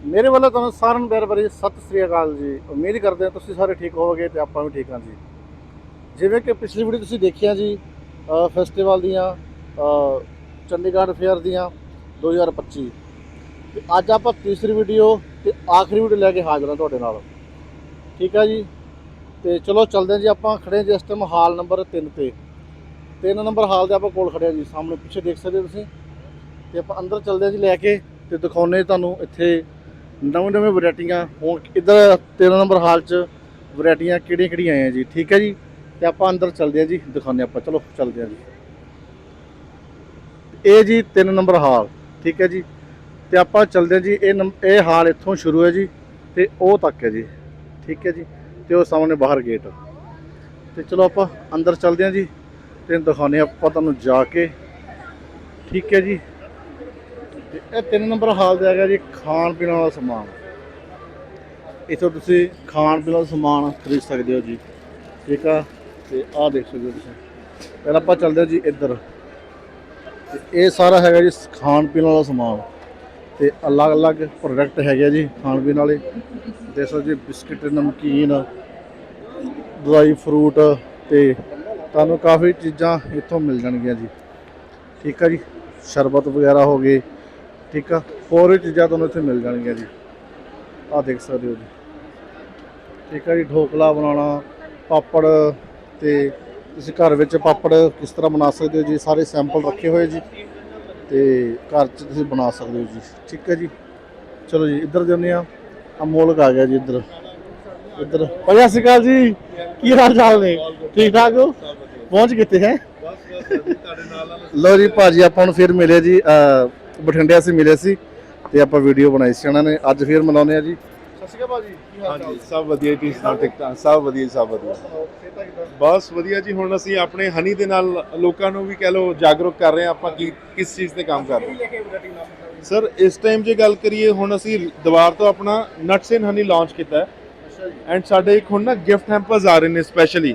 ਮੇਰੇ ਵੱਲੋਂ ਤੁਹਾਨੂੰ ਸਾਰਿਆਂ ਨੂੰ ਪਿਆਰ ਭਰੀ ਸਤਿ ਸ੍ਰੀ ਅਕਾਲ ਜੀ। ਉਮੀਦ ਕਰਦੇ ਹਾਂ ਤੁਸੀਂ ਸਾਰੇ ਠੀਕ ਹੋਵੋਗੇ ਤੇ ਆਪਾਂ ਵੀ ਠੀਕ ਹਾਂ ਜੀ। ਜਿਵੇਂ ਕਿ ਪਿਛਲੀ ਵੀਡੀਓ ਤੁਸੀਂ ਦੇਖਿਆ ਜੀ ਫੈਸਟੀਵਲ ਦੀਆਂ ਚੰਡੀਗੜ੍ਹ ਫੇਅਰ ਦੀਆਂ 2025 ਤੇ ਅੱਜ ਆਪਾਂ ਤੀਸਰੀ ਵੀਡੀਓ ਤੇ ਆਖਰੀ ਵੀਡੀਓ ਲੈ ਕੇ ਹਾਜ਼ਰ ਹਾਂ ਤੁਹਾਡੇ ਨਾਲ। ਠੀਕ ਆ ਜੀ? ਤੇ ਚਲੋ ਚੱਲਦੇ ਹਾਂ ਜੀ ਆਪਾਂ, ਖੜੇ ਹਾਂ ਜੀ ਇਸ ਟਾਈਮ ਹਾਲ ਨੰਬਰ 3 ਤੇ। ਤਿੰਨ ਨੰਬਰ ਹਾਲ ਦੇ ਆਪਾਂ ਕੋਲ ਖੜੇ ਹਾਂ ਜੀ, ਸਾਹਮਣੇ ਪਿੱਛੇ ਦੇਖ ਸਕਦੇ ਹੋ ਤੁਸੀਂ। ਤੇ ਆਪਾਂ ਅੰਦਰ ਚੱਲਦੇ ਹਾਂ ਜੀ ਲੈ ਕੇ ਤੇ ਦਿਖਾਉਨੇ ਤੁਹਾਨੂੰ ਇੱਥੇ ਨਵੇਂ ਨਵੇਂ ਵੈਰਾਈਟੀਆਂ ਹੁਣ ਇੱਧਰ 13 ਨੰਬਰ ਹਾਲ 'ਚ ਵੈਰਾਈਟੀਆਂ ਕਿਹੜੀਆਂ ਕਿਹੜੀਆਂ ਆਈਆਂ ਜੀ? ਠੀਕ ਹੈ ਜੀ? ਤੇ ਆਪਾਂ ਅੰਦਰ ਚੱਲਦੇ ਹਾਂ ਜੀ, ਦਿਖਾਉਂਦੇ ਆਪਾਂ। ਚਲੋ, ਚੱਲਦੇ ਹਾਂ ਜੀ। ਇਹ ਜੀ 3 ਨੰਬਰ ਹਾਲ, ਠੀਕ ਹੈ ਜੀ? ਤੇ ਆਪਾਂ ਚੱਲਦੇ ਹਾਂ ਜੀ, ਇਹ ਨੰਬ- ਇਹ ਹਾਲ ਇੱਥੋਂ ਸ਼ੁਰੂ ਹੈ ਜੀ, ਤੇ ਉਹ ਤੱਕ ਹੈ ਜੀ। ਠੀਕ ਹੈ ਜੀ? ਤੇ ਉਹ ਸਾਹਮਣੇ ਬਾਹਰ ਗੇਟ। ਤੇ ਚਲੋ ਆਪਾਂ ਅੰਦਰ ਚੱਲਦੇ ਹਾਂ ਜੀ, ਤੇ ਦਿਖਾਉਂਦੇ ਆਪਾਂ ਤੁਹਾਨੂੰ ਜਾ ਕੇ। ਠੀਕ ਹੈ ਜੀ? ਤੇ ਇਹ ਤਿੰਨ ਨੰਬਰ ਹਾਲ ਤੇ ਹੈਗਾ ਜੀ ਖਾਣ ਪੀਣ ਵਾਲਾ ਸਮਾਨ। ਇੱਥੋਂ ਤੁਸੀਂ ਖਾਣ ਪੀਣ ਵਾਲਾ ਸਮਾਨ ਖਰੀਦ ਸਕਦੇ ਹੋ ਜੀ। ਠੀਕ ਆ? ਤੇ ਆਹ ਦੇਖ ਸਕਦੇ ਹੋ ਤੁਸੀਂ। ਪਹਿਲਾਂ ਆਪਾਂ ਚੱਲਦੇ ਹਾਂ ਜੀ ਇੱਧਰ। ਤੇ ਇਹ ਸਾਰਾ ਹੈਗਾ ਜੀ ਖਾਣ ਪੀਣ ਵਾਲਾ ਸਮਾਨ। ਤੇ ਅਲੱਗ-ਅਲੱਗ ਪ੍ਰੋਡਕਟ ਹੈਗੇ ਆ ਜੀ ਖਾਣ ਪੀਣ ਵਾਲੇ। ਦੇਖ ਸਕਦੇ ਜੀ ਬਿਸਕਿਟ, ਨਮਕੀਨ ਡਰਾਈ ਫਰੂਟ ਤੇ ਤੁਹਾਨੂੰ ਕਾਫੀ ਚੀਜ਼ਾਂ ਇੱਥੋਂ ਮਿਲ ਜਾਣਗੀਆਂ ਜੀ। ਠੀਕ ਆ ਜੀ? ਸ਼ਰਬਤ ਵਗੈਰਾ ਹੋ ਗਏ। ਠੀਕ ਆ? ਹੋਰ ਵੀ ਚੀਜ਼ਾਂ ਤੁਹਾਨੂੰ ਇੱਥੇ ਮਿਲ ਜਾਣਗੀਆਂ ਜੀ। ਆਹ ਦੇਖ ਸਕਦੇ ਹੋ ਜੀ। ਠੀਕ ਆ ਜੀ ਢੋਕਲਾ ਬਣਾਉਣਾ ਪਾਪੜ ਤੇ ਤੁਸੀਂ ਘਰ ਵਿੱਚ ਪਾਪੜ ਕਿਸ ਤਰ੍ਹਾਂ ਬਣਾ ਸਕਦੇ ਹੋ ਜੀ? ਸਾਰੇ ਸੈਂਪਲ ਰੱਖੇ ਹੋਏ ਜੀ। ਤੇ ਘਰ 'ਚ ਤੁਸੀਂ ਬਣਾ ਸਕਦੇ ਹੋ ਜੀ। ਠੀਕ ਹੈ ਜੀ। ਚਲੋ ਜੀ ਇੱਧਰ ਜਾਂਦੇ ਆ ਅਮੋਲਕ ਆ ਗਿਆ ਜੀ ਇੱਧਰ। ਇੱਧਰ। ਭਾਈ ਸਤਿ ਸ਼੍ਰੀ ਅਕਾਲ ਜੀ। ਕੀ ਹਾਲ ਚਾਲ ਨੇ? ਠੀਕ ਠਾਕ ਹੋ? ਪਹੁੰਚ ਕਿੱਥੇ ਹੈ? ਲੋ ਜੀ ਭਾਜੀ ਆਪਾਂ ਨੂੰ ਫਿਰ ਮਿਲੇ ਜੀ ਬਠਿੰਡੇ ਅਸੀਂ ਮਿਲੇ ਸੀ ਤੇ ਆਪਾਂ ਵੀਡੀਓ ਬਣਾਈ ਸੀ ਉਹਨਾਂ ਨੇ। ਅੱਜ ਫਿਰ ਮਿਲਾਉਂਦੇ ਆ ਜੀ। ਸਤਿ ਸ਼੍ਰੀ ਅਕਾਲ ਭਾਜੀ ਕੀ ਹਾਂਜੀ ਸਭ ਵਧੀਆ ਜੀ ਸੁਣਾਓ ਠੀਕ ਠਾਕ ਸਭ ਵਧੀਆ ਜੀ, ਸਭ ਵਧੀਆ। ਬਸ ਵਧੀਆ ਜੀ ਹੁਣ ਅਸੀਂ ਆਪਣੇ ਹਨੀ ਦੇ ਨਾਲ ਲੋਕਾਂ ਨੂੰ ਵੀ ਕਹਿ ਲਓ ਜਾਗਰੂਕ ਕਰ ਰਹੇ ਹਾਂ ਆਪਾਂ ਕੀ ਕਿਸ ਚੀਜ਼ ਤੇ ਕੰਮ ਕਰ ਰਹੇ ਹਾਂ। ਸਰ ਇਸ ਟਾਈਮ ਜੇ ਗੱਲ ਕਰੀਏ ਹੁਣ ਅਸੀਂ ਦੁਬਾਰ ਤੋਂ ਆਪਣਾ ਨਟਸ ਇਨ ਹਨੀ ਲਾਂਚ ਕੀਤਾ ਹੈ। ਐਂਡ ਸਾਡੇ ਇੱਕ ਹੁਣ ਨਾ ਗਿਫਟ ਹੈਂਪਰਸ ਆ ਰਹੇ ਨੇ ਸਪੈਸ਼ਲੀ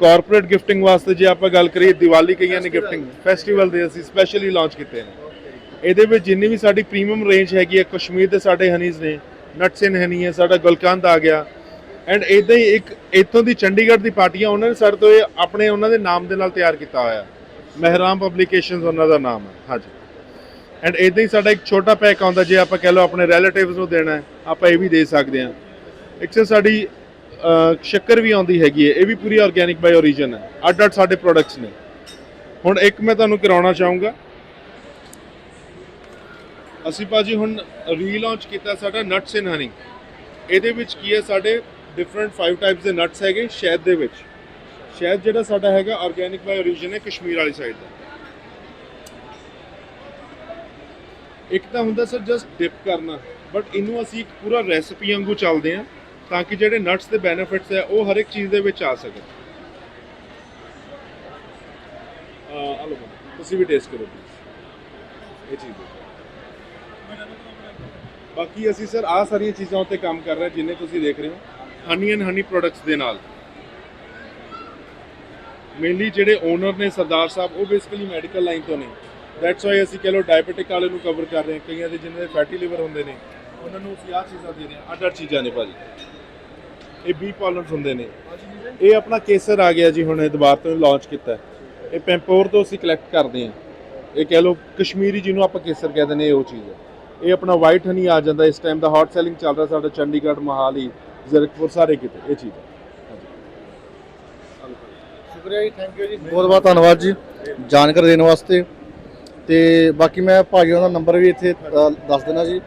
ਕਾਰਪੋਰੇਟ ਗਿਫਟਿੰਗ ਵਾਸਤੇ ਜੇ ਆਪਾਂ ਗੱਲ ਕਰੀਏ ਦੀਵਾਲੀ ਕਈਆਂ ਨੇ ਗਿਫਟਿੰਗ ਫੈਸਟੀਵਲ ਦੇ। ਅਸੀਂ ਸਪੈਸ਼ਲੀ ਲਾਂਚ ਕੀਤੇ ਨੇ। ਇਹਦੇ ਵਿੱਚ ਜਿੰਨੀ ਵੀ ਸਾਡੀ ਪ੍ਰੀਮੀਅਮ ਰੇਂਜ ਹੈਗੀ ਹੈ ਕਸ਼ਮੀਰ ਦੇ ਸਾਡੇ ਹਨੀਜ਼ ਨੇ ਨਟਸ ਇਨ ਹਨੀ ਹੈ, ਸਾਡਾ ਗੁਲਕੰਦ ਆ ਗਿਆ। ਐਂਡ ਇਦਾਂ ਹੀ ਇੱਕ ਇੱਥੋਂ ਦੀ ਚੰਡੀਗੜ੍ਹ ਦੀ ਪਾਰਟੀਆਂ, ਉਹਨਾਂ ਨੇ ਸਾਡੇ ਤੋਂ ਇਹ ਆਪਣੇ ਉਹਨਾਂ ਦੇ ਨਾਮ ਦੇ ਨਾਲ ਤਿਆਰ ਕੀਤਾ ਹੋਇਆ। ਮਹਿਰਾਮ ਪਬਲੀਕੇਸ਼ਨਸ ਉਹਨਾਂ ਦਾ ਨਾਮ ਹੈ, ਹਾਂਜੀ। ਐਂਡ ਇਦਾਂ ਹੀ ਸਾਡਾ ਇੱਕ ਛੋਟਾ ਪੈਕ ਆਉਂਦਾ, ਜੇ ਆਪਾਂ ਕਹਿ ਲਓ ਆਪਣੇ ਰਿਲੇਟਿਵਸ ਨੂੰ ਦੇਣਾ ਆਪਾਂ ਇਹ ਵੀ ਦੇ ਸਕਦੇ ਹਾਂ। ਇੱਕ ਸਰ ਸਾਡੀ ਸ਼ੱਕਰ ਵੀ ਆਉਂਦੀ ਹੈਗੀ ਹੈ, ਇਹ ਵੀ ਪੂਰੀ ਆਰਗੇਨਿਕ ਬਾਈ origin ਹੈ ਅੱਡ ਅੱਡ ਸਾਡੇ ਪ੍ਰੋਡਕਟਸ ਨੇ। ਹੁਣ ਇੱਕ ਮੈਂ ਤੁਹਾਨੂੰ ਕਰਾਉਣਾ ਚਾਹੂੰਗਾ ਅਸੀਂ ਭਾਜੀ ਹੁਣ ਰੀਲਾਂਚ ਕੀਤਾ ਸਾਡਾ ਨਟਸ ਇਨ ਹਨੀ ਇਹਦੇ ਵਿੱਚ ਕੀ ਹੈ, ਸਾਡੇ ਡਿਫਰੈਂਟ 5 ਟਾਈਪਸ ਦੇ ਨਟਸ ਹੈਗੇ ਸ਼ਹਿਦ ਦੇ ਵਿੱਚ। ਸ਼ਹਿਦ ਜਿਹੜਾ ਸਾਡਾ ਹੈਗਾ ਆਰਗੇਨਿਕ ਬਾਈ origin ਹੈ ਕਸ਼ਮੀਰ ਵਾਲੀ ਸਾਈਡ ਦਾ। ਇੱਕ ਤਾਂ ਹੁੰਦਾ ਸਰ ਜਸਟ ਡਿਪ ਕਰਨਾ ਬਟ ਇਹਨੂੰ ਅਸੀਂ ਇੱਕ ਪੂਰਾ ਰੈਸਪੀ ਵਾਂਗੂ ਚੱਲਦੇ ਹਾਂ ਤਾਂ ਕਿ ਜਿਹੜੇ ਨਟਸ ਦੇ ਬੈਨੀਫਿਟਸ ਹੈ ਉਹ ਹਰ ਇੱਕ ਚੀਜ਼ ਦੇ ਵਿੱਚ ਆ ਸਕਣ ਆ ਲਓ ਤੁਸੀਂ ਵੀ ਟੇਸਟ ਕਰੋ ਪਲੀਜ਼ ਇਹ ਚੀਜ਼ ਬਾਕੀ ਅਸੀਂ ਸਰ ਆ ਸਾਰੀਆਂ ਚੀਜ਼ਾਂ ਉੱਤੇ ਕੰਮ ਕਰ ਰਹੇ ਜਿੰਨੇ ਤੁਸੀਂ ਦੇਖ ਰਹੇ ਹੋ। ਹਨੀ ਐਂਡ ਹਨੀ ਪ੍ਰੋਡਕਟਸ ਦੇ ਨਾਲ। ਮੇਨਲੀ ਜਿਹੜੇ ਓਨਰ ਨੇ ਸਰਦਾਰ ਸਾਹਿਬ, ਉਹ ਬੇਸਿਕਲੀ ਮੈਡੀਕਲ ਲਾਈਨ ਤੋਂ ਨੇ। ਦੈਟਸ ਵਾਈ ਅਸੀਂ ਕਹ ਲੋ ਡਾਇਬੀਟਿਕ ਵਾਲੇ ਨੂੰ ਕਵਰ ਕਰ ਰਹੇ ਹਾਂ। ਕਈਆਂ ਦੇ ਜਿਨ੍ਹਾਂ ਦੇ ਫੈਟੀ ਲਿਵਰ ਹੁੰਦੇ ਨੇ, ਉਹਨਾਂ ਨੂੰ ਅਸੀਂ ਆਹ ਚੀਜ਼ਾਂ ਦੇ ਰਹੇ ਹਾਂ। ਅੱਡ ਅੱਡ ਚੀਜ਼ਾਂ ਨੇ ਭਾਜੀ। ਇਹ ਬੀ ਪੋਲਨਸ ਹੁੰਦੇ ਨੇ। ਇਹ ਆਪਣਾ ਕੇਸਰ ਆ ਗਿਆ ਜੀ ਹੁਣ ਇਹ ਦੁਬਾਰਾ ਤੋਂ ਲਾਂਚ ਕੀਤਾ ਇਹ ਪੈਂਪੋਰ ਤੋਂ ਅਸੀਂ ਕਲੈਕਟ ਕਰਦੇ ਹਾਂ। ਇਹ ਕਹਿ ਲਓ ਕਸ਼ਮੀਰੀ ਜਿਹਨੂੰ ਆਪਾਂ ਕੇਸਰ ਕਹਿੰਦੇ ਨੇ, ਇਹ ਉਹ ਚੀਜ਼ ਹੈ। ਇਹ ਆਪਣਾ ਵਾਈਟ ਹਨੀ ਆ ਜਾਂਦਾ ਇਸ ਟਾਈਮ ਦਾ ਹੌਟ ਸੈਲਿੰਗ ਚੱਲ ਰਿਹਾ ਸਾਡਾ ਚੰਡੀਗੜ੍ਹ ਮਹਾਲੀ ਜ਼ਰਕਪੁਰ ਸਾਰੇ ਕਿਤੇ ਇਹ ਚੀਜ਼ ਹੈ। ਸ਼ੁਕਰੀਆ ਜੀ ਥੈਂਕ ਯੂ ਜੀ। ਬਹੁਤ ਬਹੁਤ ਧੰਨਵਾਦ ਜੀ ਜਾਣਕਾਰੀ ਦੇਣ ਵਾਸਤੇ। ਤੇ ਬਾਕੀ ਮੈਂ ਭਾਜੀ ਦਾ ਨੰਬਰ ਵੀ ਇੱਥੇ ਦੱਸ ਦੇਣਾ ਜੀ।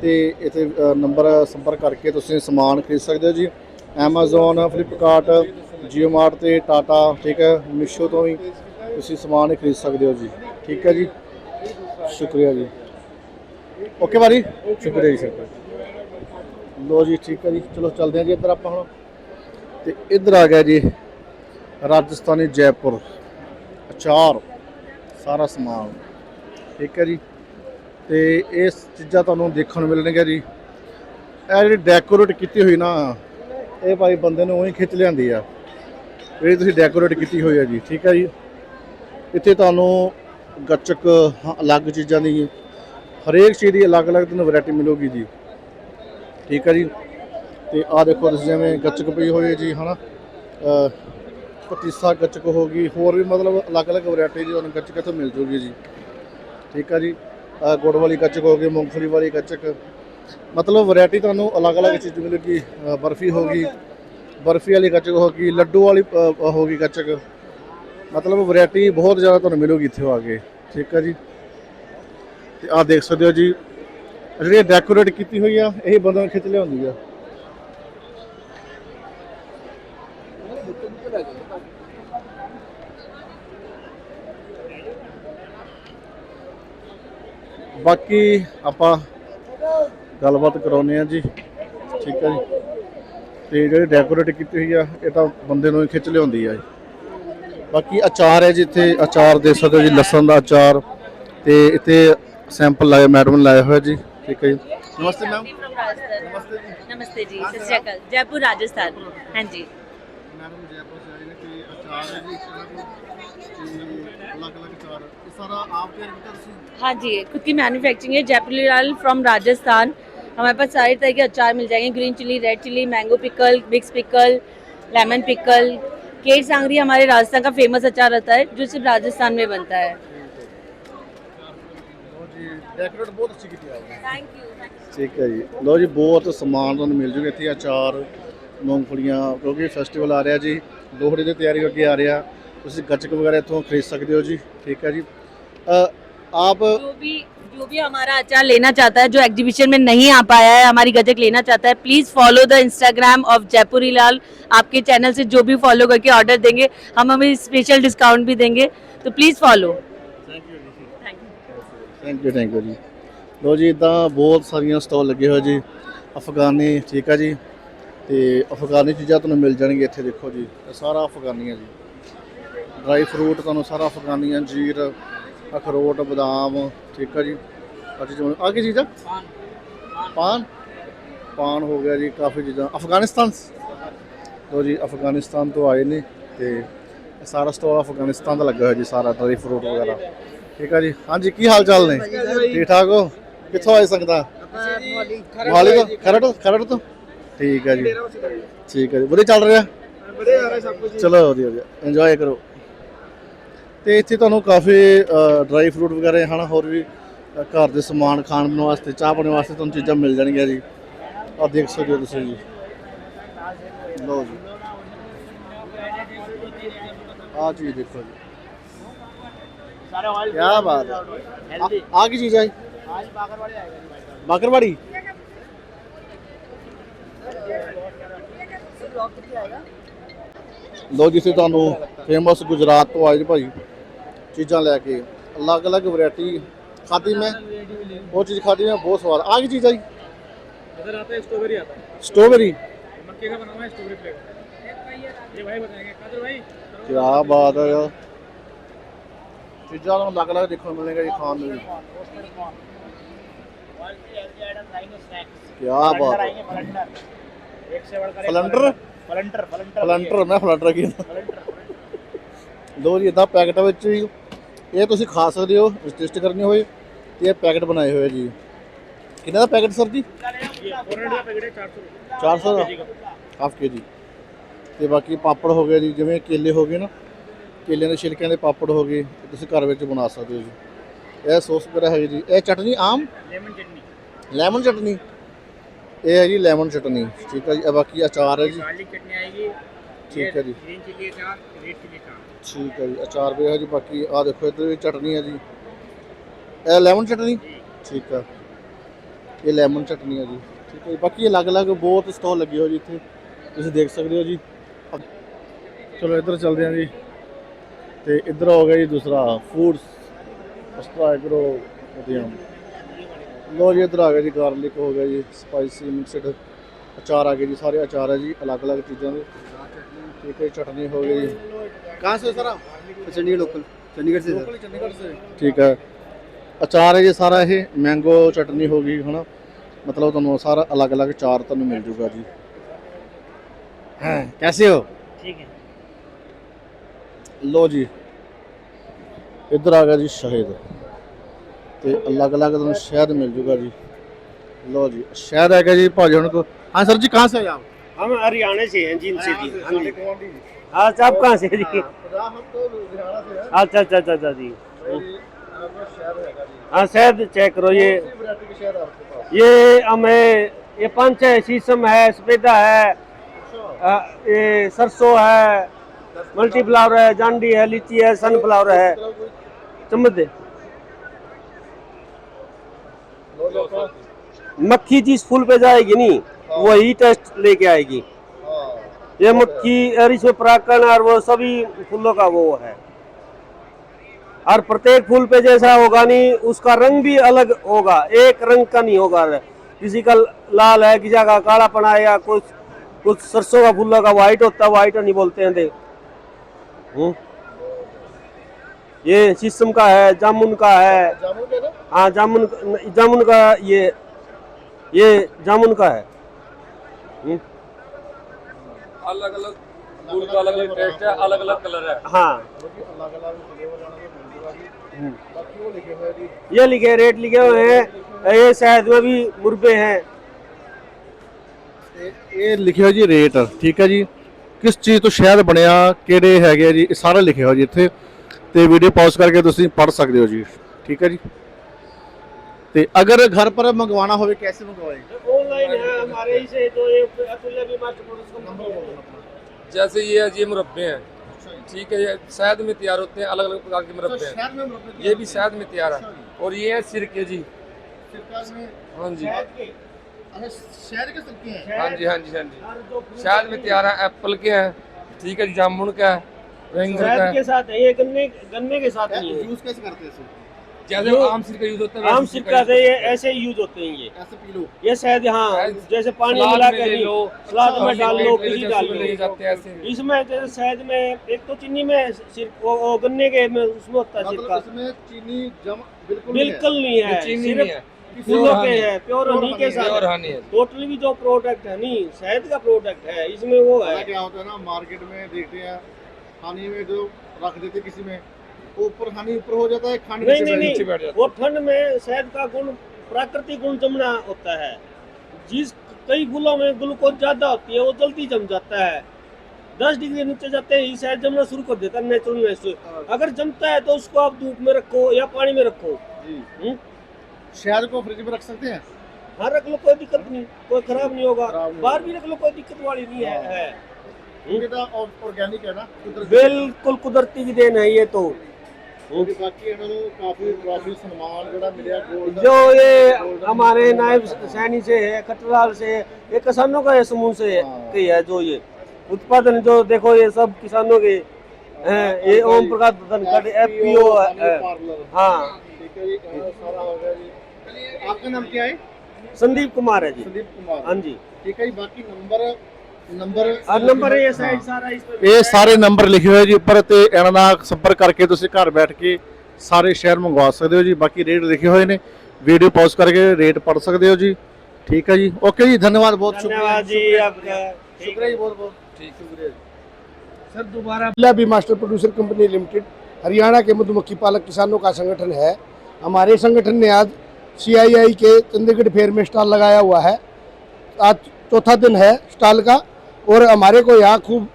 ਤੇ ਇੱਥੇ ਨੰਬਰ ਸੰਪਰਕ ਕਰਕੇ ਤੁਸੀਂ ਸਮਾਨ ਖਰੀਦ ਸਕਦੇ ਹੋ ਜੀ। Amazon ਫਲਿੱਪਕਾਰਟ Jio Mart ਤੇ ਟਾਟਾ ਠੀਕ ਹੈ ਮਿਸ਼ੋ ਤੋਂ ਵੀ ਤੁਸੀਂ ਸਮਾਨ ਖਰੀਦ ਸਕਦੇ ਹੋ ਜੀ। ਠੀਕ ਹੈ ਜੀ। ਸ਼ੁਕਰੀਆ ਜੀ। ਓਕੇ ਬਾਰੀ ਸ਼ੁਕਰੀਆ ਜੀ ਸਰ ਲੋ ਜੀ, ਠੀਕ ਹੈ ਜੀ। ਚਲੋ, ਚੱਲਦੇ ਹਾਂ ਜੀ ਇੱਧਰ ਆਪਾਂ ਹੁਣ। ਤੇ ਇੱਧਰ ਆ ਗਿਆ ਜੀ, ਰਾਜਸਥਾਨੀ ਜੈਪੁਰ। ਅਚਾਰ, ਸਾਰਾ ਸਮਾਨ। ਠੀਕ ਹੈ ਜੀ। ਤੇ ਇਹ ਚੀਜ਼ਾਂ ਤੁਹਾਨੂੰ ਦੇਖਣ ਨੂੰ ਮਿਲਣਗੀਆਂ ਜੀ। ਇਹ ਜਿਹੜੀ ਡੈਕੋਰੇਟ ਕੀਤੀ ਹੋਈ ਨਾ, ਇਹ ਭਾਈ ਬੰਦੇ ਨੂੰ ਉਹੀ ਖਿੱਚ ਲਿਆਂਦੀ ਆ। ਜਿਹੜੀ ਤੁਸੀਂ ਡੈਕੋਰੇਟ ਕੀਤੀ ਹੋਈ ਹੈ ਜੀ, ਠੀਕ ਹੈ ਜੀ। ਇੱਥੇ ਤੁਹਾਨੂੰ ਗੱਚਕ ਅਲੱਗ ਚੀਜ਼ਾਂ ਦੀ ਹਰੇਕ ਚੀਜ਼ ਦੀ ਅਲੱਗ-ਅਲੱਗ ਤੁਹਾਨੂੰ ਵੈਰਾਈਟੀ ਮਿਲੂਗੀ ਜੀ। ਠੀਕ ਹੈ ਜੀ? ਤੇ ਆਹ ਦੇਖੋ ਤੁਸੀਂ ਜਿਵੇਂ ਗੱਚਕ ਪਈ ਹੋਈ ਹੈ ਜੀ ਹਨਾ? ਅ, ਪਤੀਸਾ ਗੱਚਕ ਹੋ ਗਈ ਹੋਰ ਵੀ ਮਤਲਬ ਅਲੱਗ-ਅਲੱਗ ਵੈਰਾਈਟੀ ਦੀ ਤੁਹਾਨੂੰ ਗੱਚਕ ਇੱਥੋਂ ਮਿਲ ਜੂਗੀ ਜੀ। ਠੀਕ ਹੈ ਜੀ? ਗੁੜ ਵਾਲੀ ਗੱਚਕ ਹੋ ਗਈ ਮੂੰਗਫਲੀ ਵਾਲੀ ਗੱਚਕ। ਮਤਲਬ ਵੈਰਾਈਟੀ ਤੁਹਾਨੂੰ ਅਲੱਗ-ਅਲੱਗ ਚੀਜ਼ ਮਿਲੇਗੀ ਬਰਫੀ ਹੋ ਗਈ ਬਰਫੀ ਵਾਲੀ ਗੱਚਕ ਹੋ ਗਈ ਲੱਡੂ ਵਾਲੀ ਹੋ ਗਈ ਗੱਚਕ। ਮਤਲਬ ਵੈਰਾਈਟੀ ਬਹੁਤ ਜ਼ਿਆਦਾ ਤੁਹਾਨੂੰ ਮਿਲੂਗੀ ਇੱਥੇ ਆ ਕੇ। ਠੀਕ ਹੈ ਜੀ? ਤੇ ਆਹ ਦੇਖ ਸਕਦੇ ਹੋ ਜੀ। ਜਿਹੜੀ ਡੈਕੋਰੇਟ ਕੀਤੀ ਹੋਈ ਆ, ਇਹ ਬੰਦਾ ਨੂੰ ਖਿੱਚ ਲਿਆਉਂਦੀ ਆ। ਬਾਕੀ ਆਪਾਂ ਗੱਲਬਾਤ ਕਰਾਉਨੇ ਆ ਜੀ। ਠੀਕ ਹੈ ਜੀ। ਤੇ ਜਿਹੜੀ ਡੈਕੋਰੇਟ ਕੀਤੀ ਹੋਈ ਆ, ਇਹ ਤਾਂ ਬੰਦੇ ਨੂੰ ਹੀ ਖਿੱਚ ਲਿਆਉਂਦੀ ਆ ਜੀ। ਬਾਕੀ ਅਚਾਰ ਹੈ ਜਿੱਥੇ ਅਚਾਰ ਦੇ ਸਕਦੇ ਹੋ ਜੀ, ਲਸਣ ਦਾ ਅਚਾਰ। ਤੇ ਇੱਥੇ ਸੈਂਪਲ ਲਾਇਆ ਮੈਡਮ ਨੇ ਲਾਇਆ ਹੋਇਆ ਜੀ ਠੀਕ ਹੈ ਜੀ ਨਮਸਤੇ ਮੈਮ from Rajasthan. ਨਮਸਤੇ ਜੀ नमस्ते जी सत श्रीकाल जयपुर राजस्थान हाँ जी ਮੈਡਮ ਜੈਪੁਰ ਸੇ ਆਏ ਨੇ ਕਿ ਅਚਾਰ ਹੈ ਜੀ ਅਲੱਗ ਅਲੱਗ ਅਚਾਰ ਇਹ ਸਾਰਾ ਆਪ ਤਿਆਰ ਕੀਤਾ ਤੁਸੀਂ हाँ जी खुद की मैन्युफैक्चरिंग है जयपुर लाल फ्रॉम राजस्थान हमारे पास सारे तरह के अचार मिल जाएंगे green chilli red chilli mango pickle mix pickle lemon pickle ker sangri हमारे राजस्थान का फेमस अचार रहता है जो सिर्फ राजस्थान में बनता है ਲੋ ਜੀ ਡੈਕੋਰੇਟ ਬਹੁਤ ਅੱਛੀ ਕੀਤੀ ਆ थैंक यू ਠੀਕ ਹੈ ਜੀ ਲੋ ਜੀ ਬਹੁਤ ਸਮਾਨ ਤੁਹਾਨੂੰ ਮਿਲ ਜੂਗਾ ਇੱਥੇ ਅਚਾਰ ਮੂੰਗਫਲੀਆਂ ਕਿਉਂਕਿ ਫੈਸਟੀਵਲ ਆ ਰਿਹਾ ਜੀ ਲੋਹੜੀ ਦੀ ਤਿਆਰੀ ਅੱਗੇ ਆ ਰਿਹਾ ਤੁਸੀਂ ਗੱਚਕ ਵਗੈਰਾ ਇੱਥੋਂ ਖਰੀਦ ਸਕਦੇ ਹੋ ਜੀ ਠੀਕ ਹੈ ਜੀ ਅ, ਆਪ जो भी जो भी हमारा अचार लेना चाहता है जो एग्जीबिशन में नहीं आ पाया है हमारी गजक लेना चाहता है please follow the Instagram of Jaipuri Lal आपके चैनल से जो भी फॉलो करके ऑर्डर देंगे हम हमें स्पेशल डिस्काउंट भी देंगे तो please follow thank you thank you thank you ਜੀ। ਲੋ ਜੀ ਇਦਾਂ ਬਹੁਤ ਸਾਰੀਆਂ ਸਟਾਲ ਲੱਗੇ ਹੋਏ ਜੀ। ਅਫਗਾਨੀ ਠੀਕ ਹੈ ਜੀ। ਤੇ ਅਫਗਾਨੀ ਚੀਜ਼ਾਂ ਤੁਹਾਨੂੰ ਮਿਲ ਜਾਣਗੀਆਂ ਇੱਥੇ ਦੇਖੋ ਜੀ। ਸਾਰਾ ਅਫਗਾਨੀ ਹੈ ਜੀ। ਡਰਾਈ ਫਰੂਟ ਤੁਹਾਨੂੰ ਸਾਰਾ ਅਫਗਾਨੀ ਅੰਜੀਰ ਅਖਰੋਟ ਬਦਾਮ ਠੀਕ ਹੈ ਜੀ। ਅੱਜ ਜਿਵੇਂ ਆ ਕੀ ਚੀਜ਼ ਆ? ਪਾਨ। ਪਾਨ? ਹੋ ਗਿਆ ਜੀ ਕਾਫੀ ਚੀਜ਼ਾਂ। ਅਫਗਾਨਿਸਤਾਨ। ਲੋ ਜੀ ਅਫਗਾਨਿਸਤਾਨ ਤੋਂ ਆਏ ਨੇ ਤੇ ਸਾਰਾ ਸਟਾਲ ਅਫਗਾਨਿਸਤਾਨ ਦਾ ਲੱਗਾ ਹੋਇਆ ਜੀ ਸਾਰਾ ਡਰਾਈ ਫਰੂਟ ਵਗੈਰਾ। ਠੀਕ ਹੈ ਜੀ। ਹਾਂਜੀ ਕੀ ਹਾਲ ਚਾਲ ਨੇ? ਠੀਕ ਠਾਕ ਹੋ? ਕਿੱਥੋਂ ਆਏ ਸੰਗਤਾਂ? ਮੋਹਾਲੀ। ਤੋਂ ਖਰੜ ਖਰੜ ਤੋਂ? ਠੀਕ ਹੈ ਜੀ। ਠੀਕ ਹੈ ਜੀ। ਵਧੀਆ ਚੱਲ ਰਿਹਾ? ਚਲੋ ਵਧੀਆ ਵਧੀਆ। ਇੰਜੋਏ ਕਰੋ। ਤੇ ਇੱਥੇ ਤੁਹਾਨੂੰ ਕਾਫੀ ਡਰਾਈ ਫਰੂਟ ਵਗੈਰਾ ਹਨ ਹੋਰ ਵੀ ਘਰ ਦੇ ਸਮਾਨ ਖਾਣ ਬਣਾਉਣ ਵਾਸਤੇ ਚਾਹ ਬਣਾਉਣ ਵਾਸਤੇ ਤੁਹਾਨੂੰ ਚੀਜ਼ਾਂ ਮਿਲ ਜਾਣਗੀਆਂ ਜੀ। ਆਹ ਦੇਖ ਸਕਦੇ ਹੋ ਤੁਸੀਂ ਜੀ। ਲਓ ਜੀ। ਆਹ ਚੀਜ਼ ਦੇਖੋ ਜੀ। ਕੀ ਬਾਤ ਹੈ ਆ- ਆ ਕੀ ਚੀਜ਼ ਹੈ ਬਾਕਰਵਾੜੀ ਲੋ ਜਿਸੇ ਤੁਹਾਨੂੰ ਫੇਮਸ ਗੁਜਰਾਤ ਤੋਂ ਆਏ ਜੀ ਭਾਈ ਚੀਜ਼ਾਂ ਲੈ ਕੇ ਅਲੱਗ-ਅਲੱਗ ਵੈਰਾਈਟੀ ਖਾਦੀ ਮੈਂ ਉਹ ਚੀਜ਼ ਖਾਦੀ ਮੈਂ ਬਹੁਤ ਸਵਾਦ ਆ ਕੀ ਚੀਜ਼ ਆ ਜੀ इधर आता है स्ट्रॉबेरी आता है ਸਟ੍ਰਾਬੇਰੀ मक्के का बना हुआ है स्ट्रॉबेरी फ्लेवर ये भाई बताएंगे कादर भाई ਕੀ ਬਾਤ ਹੈ ਯਾਰ ਚੀਜ਼ਾਂ ਤੁਹਾਨੂੰ ਅਲੱਗ ਅਲੱਗ ਦੇਖਣ ਨੂੰ ਮਿਲਣਗੀਆਂ ਜੀ, ਖਾਣ ਨੂੰ ਕੀ ਬਾਤ ਫਲੰਡਰ ਫਲੰਡਰ? ਫਲੰਡਰ, ਮੈਂ ਫਲੰਡਰ ਕੀ ਲੋ ਜੀ ਇਦਾਂ ਪੈਕਟ ਵਿੱਚ ਇਹ ਤੁਸੀਂ ਖਾ ਸਕਦੇ ਹੋ, ਰਜਿਸਟਰ ਕਰਨੀ ਹੋਏ ਤੇ ਇਹ ਪੈਕਟ ਬਣਾਏ ਹੋਏ ਜੀ। ਕਿੰਨਾ ਦਾ ਪੈਕਟ ਸਰ ਜੀ? 400 400 ਹਾਫ ਕੇਜੀ ਤੇ ਬਾਕੀ ਪਾਪੜ ਹੋ ਗਏ ਜੀ, ਜਿਵੇਂ ਕੇਲੇ ਹੋ ਗਏ ਨਾ। ਕੇਲਿਆਂ ਦੇ ਛਿਲਕਿਆਂ ਦੇ ਪਾਪੜ ਹੋ ਗਏ ਤੁਸੀਂ ਘਰ ਵਿੱਚ ਬਣਾ ਸਕਦੇ ਹੋ ਜੀ। ਇਹ ਸੋਸ ਵਗੈਰਾ ਹੈ ਜੀ। ਇਹ ਚਟਨੀ ਆਮ? ਲੈਮਨ ਚਟਨੀ। ਲੈਮਨ ਚਟਨੀ? ਇਹ ਹੈ ਜੀ ਲੈਮਨ ਚਟਨੀ। ਠੀਕ ਹੈ ਜੀ। ਇਹ ਬਾਕੀ ਅਚਾਰ ਹੈ ਜੀ। ਗਾਰਲਿਕ ਚਟਨੀ ਆਏਗੀ। ਠੀਕ ਹੈ ਜੀ। Green chilli achar red chilli achar ਠੀਕ ਹੈ ਜੀ। ਅਚਾਰ ਵੀ ਹੈ ਜੀ। ਬਾਕੀ ਆ ਦੇਖੋ ਇੱਧਰ ਵੀ ਚਟਨੀ ਹੈ ਜੀ। ਇਹ ਲੈਮਨ ਚਟਨੀ? ਠੀਕ ਹੈ। ਇਹ ਲੈਮਨ ਚਟਨੀ ਹੈ ਜੀ। ਠੀਕ ਹੈ ਬਾਕੀ ਅਲੱਗ-ਅਲੱਗ ਬਹੁਤ ਸਟਾਲ ਲੱਗੇ ਹੋ ਜੀ ਇੱਥੇ। ਤੁਸੀਂ ਦੇਖ ਸਕਦੇ ਹੋ ਜੀ। ਚਲੋ ਇੱਧਰ ਚਲਦੇ ਹਾਂ ਜੀ। ਤੇ ਇਧਰ ਹੋ ਗਿਆ ਜੀ ਦੂਸਰਾ ਫੂਡਸ ਅਸਟਰਾ ਐਗਰੋ ਉਦਯਮ ਲੋ ਜੀ ਇਧਰ ਆ ਗਿਆ ਜੀ ਗਾਰਲਿਕ ਹੋ ਗਿਆ ਜੀ ਸਪਾਈਸੀ ਮਿਕਸਡ ਅਚਾਰ ਆ ਗਏ ਜੀ ਸਾਰੇ ਅਚਾਰ ਆ ਜੀ ਅਲੱਗ-ਅਲੱਗ ਚੀਜ਼ਾਂ ਦੇ। ਠੀਕ ਹੈ ਚਟਨੀ ਹੋ ਗਈ ਕਹਾਂ ਸੇ ਸਰ? ਚੰਡੀਗੜ੍ਹ ਲੋਕਲ ਚੰਡੀਗੜ੍ਹ ਸੇ ਠੀਕ ਹੈ। ਅਚਾਰ ਹੈ ਜੀ ਸਾਰਾ ਇਹ ਮੈਂਗੋ ਚਟਨੀ ਹੋ ਗਈ ਹਨਾ। ਮਤਲਬ ਤੁਹਾਨੂੰ ਸਾਰਾ ਅਲੱਗ-ਅਲੱਗ ਚਾਰ ਤੁਹਾਨੂੰ ਮਿਲ ਜੂਗਾ ਜੀ। ਹਾਂ ਕੈਸੇ ਹੋ? ਠੀਕ ਹੈ ਲੋ ਜੀ ਇੱਧਰ ਆ ਗਿਆ ਜੀ ਸ਼ਹਿਦ ਤੇ ਅਲੱਗ-ਅਲੱਗ ਤੁਹਾਨੂੰ ਸ਼ਹਿਦ ਮਿਲ ਜੂਗਾ ਜੀ ਲੋ ਜੀ ਸ਼ਹਿਦ ਹੈਗਾ ਜੀ ਭਾਜੀ ਹੁਣ ਕੋ ਹਾਂ ਸਰ ਜੀ ਕਹਾਂ ਸੇ ਆਏ ਆਪ हम हरियाणा से हैं जिनसे जी हाँ जी कौन हाँ आप कहाँ से जी हम तो लुधियाना से हैं अच्छा अच्छा अच्छा अच्छा जी आपका शहर हैगा जी हाँ शहद चेक करो ये वैरायटी के शहर आपके पास ये हमें ये पंच है शीशम है सफेदा है आ, ये सरसों है मल्टीफ्लावर है, जांडी है, लीची है सनफ्लावर है। चम्मच दे। मक्खी जिस फूल पे जाएगी नहीं वही टेस्ट लेके आएगी। ये मक्खी और इसमें परागकण और वो सभी फूलों का वो है। और प्रत्येक फूल पे जैसा होगा नहीं, उसका रंग भी अलग होगा, एक रंग का नहीं होगा। किसी का लाल है, किसी का काला कालापन है या कुछ कुछ सरसों का फूलों का व्हाइट होता है व्हाइट नहीं बोलते हैं, देख। हम्म। ये शीशम का है जामुन का है। हाँ जामुन जामुन का ये ये जामुन का है। हम्म। अलग अलग फूल का अलग अलग टेस्ट है। अलग अलग कलर है हाँ हम्म। ये लिखे रेट लिखे हुए हैं। ये शायद में भी मुरबे हैं। ये लिखे हो जी रेट ठीक है जी। ਕਿਸ ਚੀਜ਼ ਤੋਂ ਸ਼ਹਿਦ ਬਣਿਆ ਕਿਹੜੇ ਹੈਗੇ ਆ ਜੀ ਇਹ ਸਾਰਾ ਲਿਖਿਆ ਹੋਇਆ ਜੀ ਇੱਥੇ ਤੇ ਵੀਡੀਓ ਪੌਜ਼ ਕਰਕੇ ਤੁਸੀਂ ਪੜ੍ਹ ਸਕਦੇ ਹੋ ਜੀ ਠੀਕ ਹੈ ਜੀ ਤੇ ਅਗਰ ਘਰ ਪਰ ਮੰਗਵਾਉਣਾ ਹੋਵੇ कैसे मंगवाए ऑनलाइन है हमारे ही से जो ये अतुल्य भी मास्टर प्रोड्यूस कंपनी है जैसे ये ये मुरब्बे हैं ठीक है ये शहद में तैयार होते हैं अलग अलग प्रकार के मुरब्बे हैं ये भी शहद में तैयार है और ये है सिरके जी हाँ जी शहद के सकते हैं। हाँ जी हाँ जी हाँ जी। शहद में तैयार है। एप्पल के हैं ठीक है जामुन का है रेंगर का है। के साथ है ये गन्ने गन्ने के साथ नहीं है। यूज़ कैसे करते हैं इसे? जैसे आम सिरका यूज़ होता है आम सिरका से ये ऐसे यूज़ होते हैं ये। ऐसे पी लो। ये शहद यहाँ शहद जैसे पानी मिला कर ले सलाद में डाल लो किसी डाल लो जाते हैं ऐसे। इसमें जैसे शहद में एक तो चीनी में सिर वो, वो गन्ने के में उसमें होता है सिरका। मतलब इसमें चीनी जम बिल्कुल बिल्कुल नहीं है चीनी नहीं है। फूलों के है प्योर हनी के प्योर साथ हनी है। टोटली भी जो प्रोडक्ट है नहीं शहद का प्रोडक्ट है इसमें वो है। क्या होता है ना मार्केट में देखते हैं हानि में जो रख देते किसी में ऊपर हानि ऊपर हो जाता है खाने नहीं नहीं नहीं बैठ जाता वो ठंड में शहद का गुण प्राकृतिक गुण जमना होता है। जिस कई फूलों में ग्लूकोज ज़्यादा होती है वो जल्दी जम जाता है। दस डिग्री नीचे जाते ही शहद जमना शुरू कर देता है नेचुरल में अगर जमता है तो उसको आप धूप में रखो या पानी में रखो। शहर को फ्रिज में रख सकते हैं हाँ रख लो कोई दिक्कत नहीं कोई खराब नहीं होगा खराब नहीं बाहर भी रख लो कोई दिक्कत वाली नहीं है, है। क्योंकि तो ऑर्गेनिक है ना ਬਿਲਕੁਲ ਕੁਦਰਤੀ ਦੀ ਦੇਣ ਹੈ ਇਹ ਤੋਂ ਕਿਉਂਕਿ ਬਾਕੀ ਇਹਨਾਂ ਨੂੰ ਕਾਫੀ ਟਰਾਫੀ ਸਨਮਾਨ ਜਿਹੜਾ ਮਿਲਿਆ ਗੋਲਡ जो ये हमारे नायब सैनी से है खटराल से है ये किसानों का ये समूह से है के है जो ये उत्पादन जो देखो ये सब किसानों के हैं ये Om Prakash Dhankhar F P O parlour हाँ ठीक है ਜੀ ਸਾਰਾ ਹੋ ਗਿਆ ਜੀ आपका नाम क्या है संदीप कुमार है जी संदीप कुमार हाँ जी ਠੀਕ ਹੈ ਜੀ ਬਾਕੀ ਨੰਬਰ ਨੰਬਰ और नंबर है ये साइड सारा इस पे ਇਹ ਸਾਰੇ ਨੰਬਰ ਲਿਖੇ ਹੋਏ ਜੀ ਉੱਪਰ ਤੇ ਇਹਨਾਂ ਨਾਲ ਸੰਪਰਕ ਕਰਕੇ ਤੁਸੀਂ ਘਰ ਬੈਠ ਕੇ ਸਾਰੇ ਸ਼ੇਅਰ ਮੰਗਵਾ ਸਕਦੇ ਹੋ ਜੀ ਬਾਕੀ ਰੇਟ ਲਿਖੇ ਹੋਏ ਨੇ ਵੀਡੀਓ ਪੌਜ਼ ਕਰਕੇ ਰੇਟ ਪੜ ਸਕਦੇ ਹੋ ਜੀ ਠੀਕ ਹੈ ਜੀ ਓਕੇ ਜੀ ਧੰਨਵਾਦ ਬਹੁਤ ਸ਼ੁਕਰੀਆ धन्यवाद जी आपका ਸ਼ੁਕਰੀਆ ਜੀ ਬਹੁਤ ਬਹੁਤ ठीक ਸ਼ੁਕਰੀਆ ਜੀ सर दोबारा जिला bee master producer company limited Haryana के मधुमक्खी पालक किसानों का संगठन है हमारे संगठन ने आज सीआईआई के चंडीगढ़ फेयर में स्टॉल लगाया हुआ है। आज चौथा दिन है स्टॉल का और हमारे को यहाँ खूब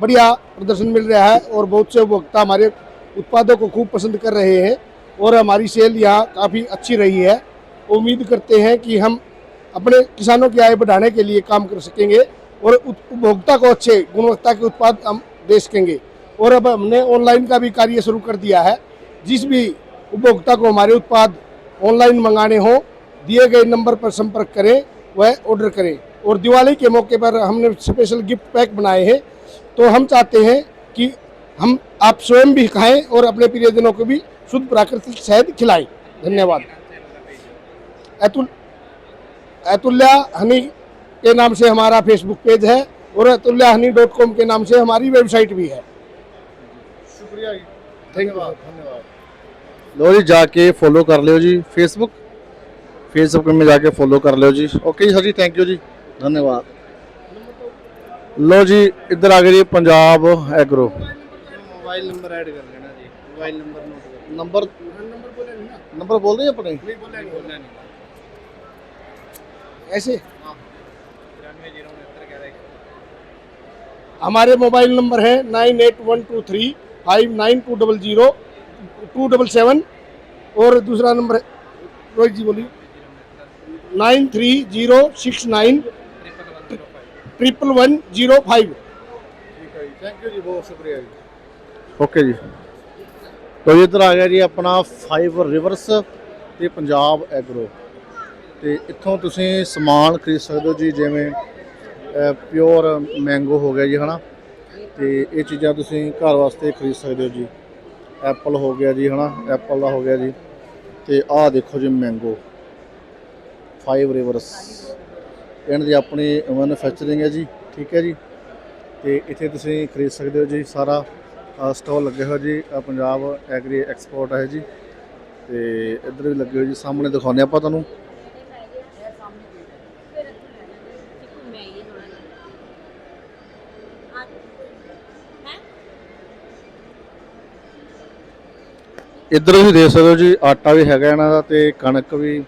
बढ़िया प्रदर्शन मिल रहा है और बहुत से उपभोक्ता हमारे उत्पादों को खूब पसंद कर रहे हैं और हमारी सेल यहाँ काफ़ी अच्छी रही है। उम्मीद करते हैं कि हम अपने किसानों की आय बढ़ाने के लिए काम कर सकेंगे और उपभोक्ता को अच्छे गुणवत्ता के उत्पाद हम दे सकेंगे। और अब हमने ऑनलाइन का भी कार्य शुरू कर दिया है। जिस भी उपभोक्ता को हमारे उत्पाद ऑनलाइन मंगाने हो दिए गए नंबर पर संपर्क करें वह ऑर्डर करें। और दिवाली के मौके पर हमने स्पेशल गिफ्ट पैक बनाए हैं। तो हम चाहते हैं कि हम आप स्वयं भी खाएँ और अपने प्रियजनों को भी शुद्ध प्राकृतिक शहद खिलाएँ। धन्यवाद। अतुल अतुल्या हनी के नाम से हमारा फेसबुक पेज है और अतुल्या हनी डॉट कॉम के नाम से हमारी वेबसाइट भी है। शुक्रिया धन्यवाद। धन्यवाद। लो जी जाके फॉलो कर लियो जी फेसबुक फेसबुक में जाके फॉलो कर लियो जी ओके जी सर जी थैंक यू जी धन्यवाद लो जी इधर आ गए जी Punjab agro mobile number add कर लेना जी मोबाइल नंबर नंबर नंबर बोल दें अपने नहीं बोलना नहीं नहीं ऐसे हमारे मोबाइल नंबर है nine eight one two three five nine two double zero to double seven और दूसरा नंबर है रोहित जी बोलिए nine three zero six nine triple one zero five thank you ਜੀ ਬਹੁਤ ਸ਼ੁਕਰੀਆ ਜੀ ਓਕੇ ਜੀ ਤੋ ਇੱਧਰ ਆ ਗਿਆ ਜੀ ਆਪਣਾ 5 ਰਿਵਰਸ ਤੇ ਪੰਜਾਬ ਐਗਰੋ ਤੇ ਇੱਥੋਂ ਤੁਸੀਂ ਸਮਾਨ ਖਰੀਦ ਸਕਦੇ ਹੋ ਜੀ ਜਿਵੇਂ ਪਿਓਰ ਮੈਂਗੋ ਹੋ ਗਿਆ ਜੀ ਹਨਾ ਤੇ ਇਹ ਚੀਜ਼ਾਂ ਤੁਸੀਂ ਘਰ ਵਾਸਤੇ ਖਰੀਦ ਸਕਦੇ ਹੋ ਜੀ ਐਪਲ ਹੋ ਗਿਆ ਜੀ, ਹਨਾ? ਐਪਲ ਦਾ ਹੋ ਗਿਆ ਜੀ। ਤੇ ਆਹ ਦੇਖੋ ਜੀ ਮੈਂਗੋ ਫਾਈਵ ਰਿਵਰਸ ਇਹਨਾਂ ਦੀ ਆਪਣੀ ਮੈਨੂਫੈਕਚਰਿੰਗ ਹੈ ਜੀ, ਠੀਕ ਹੈ ਜੀ? ਤੇ ਇੱਥੇ ਤੁਸੀਂ ਖਰੀਦ ਸਕਦੇ ਹੋ ਜੀ ਸਾਰਾ। ਸਟਾਲ ਲੱਗੇ ਹੋਏ ਜੀ ਪੰਜਾਬ ਐਗਰੀ ਐਕਸਪੋਰਟ ਹੈ ਜੀ। ਤੇ ਇੱਧਰ ਵੀ ਲੱਗੇ ਹੋਏ ਜੀ, ਸਾਹਮਣੇ ਦਿਖਾਉਂਦੇ ਆਪਾਂ ਤੁਹਾਨੂੰ। ਇੱਧਰ ਤੁਸੀਂ ਦੇਖ ਸਕਦੇ ਹੋ ਜੀ ਆਟਾ ਵੀ ਹੈਗਾ ਇਹਨਾਂ ਦਾ ਤੇ ਕਣਕ ਵੀ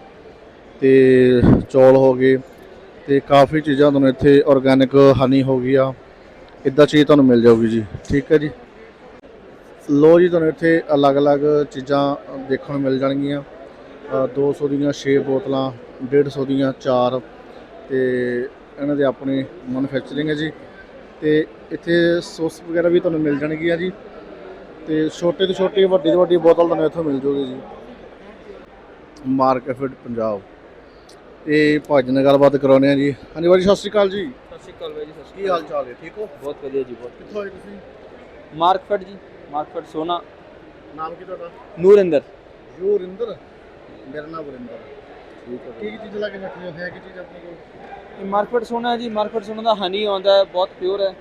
ਤੇ ਚੌਲ ਹੋ ਗਏ ਤੇ ਕਾਫੀ ਚੀਜ਼ਾਂ ਤੁਹਾਨੂੰ ਇੱਥੇ ਆਰਗੈਨਿਕ ਹਨੀ ਹੋ ਗਈ ਆ। ਇਦਾਂ ਚੀਜ਼ ਤੁਹਾਨੂੰ ਮਿਲ ਜਾਊਗੀ ਜੀ ਠੀਕ ਹੈ ਜੀ। ਲੋ ਜੀ ਤੁਹਾਨੂੰ ਇੱਥੇ ਅਲੱਗ-ਅਲੱਗ ਚੀਜ਼ਾਂ ਦੇਖਣ ਨੂੰ ਮਿਲ ਜਾਣਗੀਆਂ। ਅ, 200 ਦੀਆਂ 6 ਬੋਤਲਾਂ 150 ਦੀਆਂ 4 ਤੇ ਇਹਨਾਂ ਦੇ ਆਪਣੀ ਮੈਨੂਫੈਕਚਰਿੰਗ ਹੈ ਜੀ। ਤੇ ਇੱਥੇ ਸੌਸ ਵਗੈਰਾ ਵੀ ਤੁਹਾਨੂੰ ਮਿਲ ਜਾਣਗੀਆਂ ਜੀ। ਤੇ ਛੋਟੇ ਤੋਂ ਛੋਟੀ ਵੱਡੀ ਤੋਂ ਵੱਡੀ ਬੋਤਲ ਤੁਹਾਨੂੰ ਇੱਥੋਂ ਮਿਲ ਜੂਗੀ ਜੀ। ਮਾਰਕੀਟ ਪੰਜਾਬ। ਤੇ ਭਾਜੀ ਨਾਲ ਗੱਲਬਾਤ ਕਰਾਉਂਦੇ ਆ ਜੀ। ਹਾਂਜੀ ਭਾਜੀ ਸਤਿ ਸ਼੍ਰੀ ਅਕਾਲ ਜੀ। ਸਤਿ ਸ਼੍ਰੀ ਅਕਾਲ ਬਾਈ ਜੀ ਸਤਿ ਸ਼੍ਰੀ ਕੀ ਹਾਲ ਚਾਲ ਹੈ ਠੀਕ ਹੋ? ਅਕਾਲ ਬਹੁਤ ਵਧੀਆ ਜੀ ਬਹੁਤ ਕਿੱਥੋਂ ਆਏ ਤੁਸੀਂ। ਮਾਰਕਫੈਟ ਜੀ ਮਾਰਕਫੈਟ ਸੋਨਾ। ਨਾਮ ਕੀ ਤੁਹਾਡਾ? ਨੂਰਿੰਦਰ। ਯੂਰਿੰਦਰ ਮੇਰਾ ਨਾਮ ਵਰਿੰਦਰ ਠੀਕ ਹੈ। ਕੀ ਕੀ ਚੀਜ਼ ਲਾ ਕੇ ਰੱਖੀ ਹੋ? ਹੈ ਕੀ ਚੀਜ਼ ਆਪਣੇ ਕੋਲ? ਇਹ ਮਾਰਕਫੈਟ ਸੋਨਾ ਹੈ ਜੀ ਮਾਰਕਫੈਟ ਸੋਨਾ ਦਾ ਹਨੀ ਆਉਂਦਾ ਹੈ ਬਹੁਤ ਪਿਓਰ ਹੈ।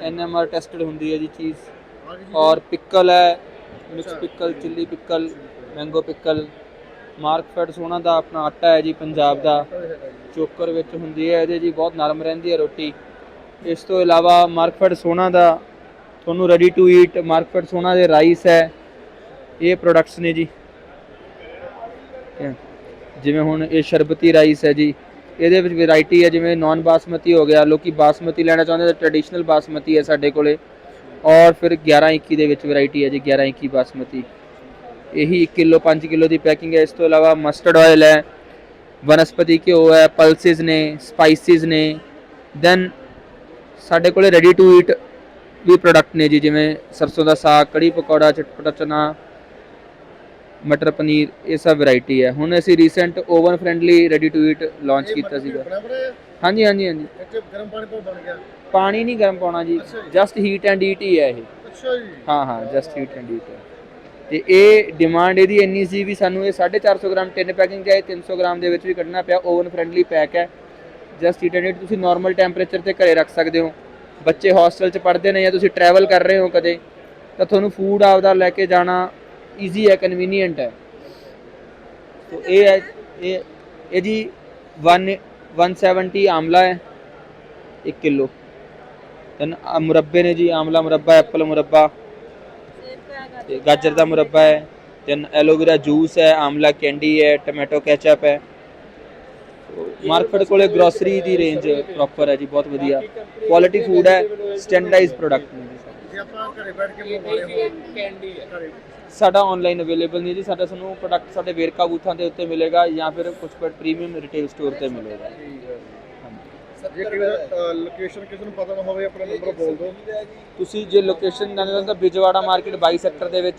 ਐਨਐਮਆਰ ਟੈਸਟਡ ਹੁੰਦੀ ਹੈ ਜੀ ਚੀਜ਼। ਆਹ ਕੀ ਚੀਜ਼ ਔਰ ਪਿਕਲ ਹੈ, ਮਿਕਸ ਅੱਛਾ। Pickle, chilli pickle, mango pickle. Markfed Sona ਦਾ ਆਪਣਾ ਆਟਾ ਹੈ ਜੀ ਪੰਜਾਬ ਦਾ। ਚੋਕਰ ਵਿੱਚ ਹੁੰਦੀ ਹੈ, ਇਹਦੇ ਜੀ ਬਹੁਤ ਨਰਮ ਰਹਿੰਦੀ ਹੈ ਰੋਟੀ। ਇਸ ਤੋਂ ਇਲਾਵਾ ਮਾਰਕਫੈਟ ਸੋਨਾ ਦਾ, ਤੁਹਾਨੂੰ ਰੈਡੀ ਟੂ ਈਟ ਮਾਰਕਫੈਟ ਸੋਨਾ ਦੇ ਰਾਈਸ ਹੈ। ਇਹ ਪ੍ਰੋਡਕਟਸ ਨੇ ਜੀ। ਜਿਵੇਂ ਹੁਣ ਇਹ ਸ਼ਰਬਤੀ ਰਾਈਸ ਹੈ ਜੀ। ਇਹਦੇ ਵਿੱਚ ਵੈਰਾਈਟੀ ਹੈ, ਜਿਵੇਂ ਨਾਨ ਬਾਸਮਤੀ ਹੋ ਗਿਆ, ਲੋਕੀ ਬਾਸਮਤੀ ਲੈਣਾ ਚਾਹੁੰਦੇ ਤਾਂ ਟ੍ਰੈਡੀਸ਼ਨਲ ਬਾਸਮਤੀ ਹੈ ਸਾਡੇ ਕੋਲੇ। ਔਰ ਫਿਰ 11 21 ਦੇ ਵਿੱਚ ਵੈਰਾਈਟੀ ਹੈ ਜੀ 11 21 ਬਾਸਮਤੀ। ਇਹੀ 1 ਕਿਲੋ 5 ਕਿਲੋ ਦੀ ਪੈਕਿੰਗ ਹੈ। ਇਸ ਤੋਂ ਇਲਾਵਾ ਮਸਟਰਡ ਆਇਲ ਹੈ ਵਨਸਪਤੀ ਘਿਓ ਹੈ ਪਲਸਿਸ ਨੇ ਸਪਾਈਸਿਸ ਨੇ। ਦੈਨ ਸਾਡੇ ਕੋਲੇ ਰੈਡੀ ਟੂ ਈਟ ਵੀ ਪ੍ਰੋਡਕਟ ਨੇ ਜੀ ਜਿਵੇਂ ਸਰਸੋਂ ਦਾ ਸਾਗ ਕੜੀ ਪਕੌੜਾ ਚਟਪਟਾ ਚਨਾ ਮਟਰ ਪਨੀਰ ਇਹ ਸਭ ਵੈਰਾਈਟੀ ਹੈ। ਹੁਣ ਅਸੀਂ recent oven friendly ready to eat launch ਕੀਤਾ ਸੀਗਾ? ਹਾਂਜੀ ਹਾਂਜੀ ਹਾਂਜੀ। ਇੱਥੇ ਗਰਮ ਪਾਣੀ ਤੋਂ ਬਣ ਗਿਆ। ਪਾਣੀ ਨਹੀਂ ਗਰਮ ਪਾਉਣਾ ਜੀ ਅੱਛਾ ਜੀ। ਜਸਟ ਹੀਟ ਐਂਡ ਈਟ ਹੀ ਹੈ ਇਹ। ਅੱਛਾ ਜੀ। ਹਾਂ ਹਾਂ ਜਸਟ ਹੀਟ ਐਂਡ ਈਟ ਹੈ। ਤੇ ਇਹ ਡਿਮਾਂਡ ਇਹਦੀ ਇੰਨੀ ਸੀ ਵੀ ਸਾਨੂੰ ਇਹ 450 ਗ੍ਰਾਮ ਟਿਨ ਪੈਕਿੰਗ ਚਾਹੇ 300 ਗ੍ਰਾਮ ਦੇ ਵਿੱਚ ਵੀ ਕੱਢਣਾ ਪਿਆ ਓਵਨ ਫ੍ਰੈਂਡਲੀ ਪੈਕ ਹੈ। ਜਸਟ ਹੀਟ ਐਂਡ ਈਟ ਤੁਸੀਂ ਨਾਰਮਲ ਟੈਂਪਰੇਚਰ ਤੇ ਘਰੇ ਰੱਖ ਸਕਦੇ ਹੋ। ਬੱਚੇ ਹੌਸਟਲ 'ਚ ਪੜ੍ਹਦੇ ਨੇ ਜਾਂ ਤੁਸੀਂ ਟਰੈਵਲ ਕਰ ਰਹੇ ਹੋ ਕਦੇ ਤਾਂ ਤੁਹਾਨੂੰ ਫੂਡ ਆਪਦਾ ਲੈ ਕੇ ਜਾਣਾ ਈਜ਼ੀ ਹੈ ਕਨਵੀਨੀਅੰਟ ਹੈ। ਤੋ ਇਹ ਹੈ ਇਹ ਇਹ ਜੀ 1 170 ਆਮਲਾ ਹੈ 1 ਕਿਲੋ। ਦੈਨ ਮੁਰੱਬੇ ਨੇ ਜੀ ਆਮਲਾ ਮੁਰੱਬਾ ਐਪਲ ਮੁਰੱਬਾ ਤੇ ਗਾਜਰ ਦਾ ਮੁਰੱਬਾ ਹੈ ਦੈਨ ਐਲੋਵੇਰਾ ਜੂਸ ਹੈ ਆਮਲਾ ਕੈਂਡੀ ਹੈ ਟੋਮੈਟੋ ਕੈਚਅਪ ਹੈ। ਮਾਰਕੀਟ ਕੋਲੇ ਗਰੋਸਰੀ ਦੀ ਰੇਂਜ ਪ੍ਰੋਪਰ ਹੈ ਜੀ ਬਹੁਤ ਵਧੀਆ। ਕੁਆਲਿਟੀ ਫੂਡ ਹੈ ਸਟੈਂਡਰਡਾਈਜ਼ ਪ੍ਰੋਡਕਟ ਨੇ ਜੀ। ਸਾਡੇ। ਜੇ ਆਪਾਂ ਘਰੇ ਬੈਠ ਕੇ ਮੰਗਵਾਉਣੇ ਹੋ ਕੈਂਡੀ ਹੈ। ਸਾਡਾ ਆਨਲਾਈਨ ਅਵੇਲੇਬਲ ਨਹੀਂ ਜੀ ਸਾਡਾ ਤੁਹਾਨੂੰ ਪ੍ਰੋਡਕਟ ਸਾਡੇ ਵੇਰਕਾ ਬੂਥਾਂ ਦੇ ਉੱਤੇ ਮਿਲੇਗਾ ਜਾਂ ਫਿਰ ਕੁਝ ਪਰ ਪ੍ਰੀਮੀਅਮ ਰਿਟੇਲ ਸਟੋਰ ਤੇ ਮਿਲੇਗਾ। ਜੇ ਕਿ ਲੋਕੇਸ਼ਨ ਕਿਸੇ ਨੂੰ ਪਤਾ ਨਾ ਹੋਵੇ ਆਪਣਾ ਨੰਬਰ ਬੋਲ ਦਿਓ। ਤੁਸੀਂ ਜੇ ਲੋਕੇਸ਼ਨ ਜਾਣਦੇ ਹੋ ਤਾਂ ਬਿਜਵਾੜਾ ਮਾਰਕੀਟ 22 ਸੈਕਟਰ ਦੇ ਵਿੱਚ।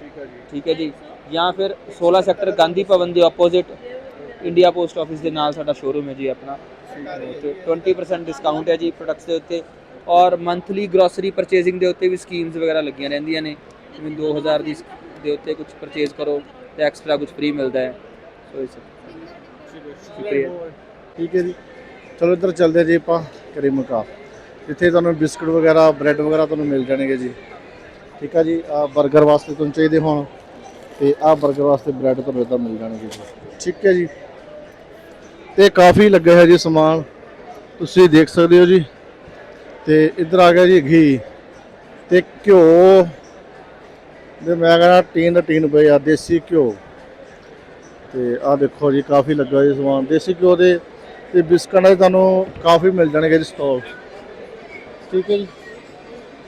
ਠੀਕ ਹੈ ਜੀ। ਠੀਕ ਹੈ ਜੀ। ਜਾਂ ਫਿਰ 16 ਸੈਕਟਰ ਗਾਂਧੀ ਭਵਨ ਦੇ ਆਪੋਜ਼ਿਟ ਇੰਡੀਆ ਪੋਸਟ ਆਫਿਸ ਦੇ ਨਾਲ ਸਾਡਾ ਸ਼ੋਰੂਮ ਹੈ ਜੀ ਆਪਣਾ। ਤੇ 20% ਡਿਸਕਾਊਂਟ ਹੈ ਜੀ ਪ੍ਰੋਡਕਟਸ ਦੇ ਉੱਤੇ। ਔਰ ਮੰਥਲੀ ਗਰੋਸਰੀ ਪਰਚੇਸਿੰਗ ਦੇ ਉੱਤੇ ਵੀ ਸਕੀਮਸ ਵਗੈਰਾ ਲੱਗੀਆਂ ਰਹਿੰਦੀਆਂ ਨੇ। ਜਿਵੇਂ 2000 ਦੀ ਦੇ ਉੱਤੇ ਕੁਝ ਪਰਚੇਸ ਕਰੋ ਤੇ ਐਕਸਟਰਾ ਕੁਝ ਫ੍ਰੀ ਮਿਲਦਾ ਹੈ। ਸੋ ਇਸ ਸ਼ੁਕਰੀਆ। ਠੀਕ ਹੈ ਜੀ। ਚਲੋ ਇੱਧਰ ਚੱਲਦੇ ਹਾਂ ਜੀ ਆਪਾਂ ਕਰੀਮ ਕਰੀਮਕਾ ਇੱਥੇ ਤੁਹਾਨੂੰ ਬਿਸਕੁਟ ਵਗੈਰਾ, ਬ੍ਰੈਡ ਵਗੈਰਾ ਤੁਹਾਨੂੰ ਮਿਲ ਜਾਣਗੇ ਜੀ। ਠੀਕ ਆ ਜੀ ਆ 버ਗਰ ਵਾਸਤੇ ਤੁਹਾਨੂੰ ਚਾਹੀਦੇ ਹੋਣ ਤੇ ਆ 버ਗਰ ਵਾਸਤੇ ਬ੍ਰੈਡ ਤੁਹਾਨੂੰ ਇੱਦਾਂ ਮਿਲ ਜਾਣਗੇ ਜੀ। ਠੀਕ ਹੈ ਜੀ। ਤੇ ਕਾਫੀ ਲੱਗਾ ਹੋਇਆ ਜੀ ਸਮਾਨ। ਤੁਸੀਂ ਦੇਖ ਸਕਦੇ ਹੋ ਜੀ। ਤੇ ਇੱਧਰ ਆ ਗਿਆ ਜੀ ਘੀ ਤੇ ਘਿਓ। ਦੇ ਮੈਂ ਕਹਿੰਦਾ ਟੀਨ ਦਾ ਟੀਨ ਪਏ ਆ ਦੇਸੀ ਘਿਓ। ਤੇ ਆਹ ਦੇਖੋ ਜੀ, ਕਾਫੀ ਲੱਗਾ ਜੀ ਸਮਾਨ। ਦੇਸੀ ਘਿਓ ਦੇ ਤੇ ਬਿਸਕਟਾਂ ਦੇ ਤੁਹਾਨੂੰ ਕਾਫੀ ਮਿਲ ਜਾਣਗੇ ਜੀ ਸਟਾਕ ਠੀਕ ਹੈ ਜੀ।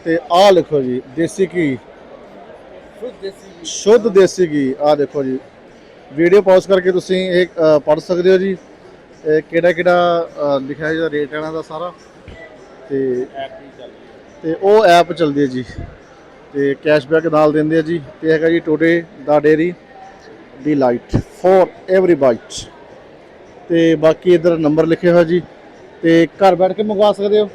ਤੇ ਆਹ ਲਿਖੋ ਜੀ ਦੇਸੀ ਘੀ। ਸ਼ੁੱਧ ਦੇਸੀ ਘੀ। ਆਹ ਦੇਖੋ ਜੀ। ਵੀਡੀਓ ਪਾਜ਼ ਕਰਕੇ ਤੁਸੀਂ ਇਹ ਪੜ ਸਕਦੇ ਹੋ ਜੀ। ਇਹ ਕਿਹੜਾ ਕਿਹੜਾ ਲਿਖਿਆ ਜਿਹਦਾ ਰੇਟ ਇਹਨਾਂ ਦਾ ਸਾਰਾ। ਤੇ ਤੇ ਉਹ ਐਪ ਚੱਲਦੀ ਹੈ ਜੀ। ਤੇ ਕੈਸ਼ਬੈਕ ਨਾਲ ਦਿੰਦੇ ਆ ਜੀ। ਤੇ ਹੈਗਾ ਜੀ ਟੋਡੇ ਦਾ ਡੇਰੀ ਦੀ ਲਾਈਟ ਫੋਰ ਐਵਰੀ ਬਾਈਟ ਤੇ ਬਾਕੀ ਇਧਰ ਨੰਬਰ ਲਿਖਿਆ ਹੋਇਆ ਜੀ। ਤੇ ਘਰ ਬੈਠ ਕੇ ਮੰਗਵਾ ਸਕਦੇ ਹੋ?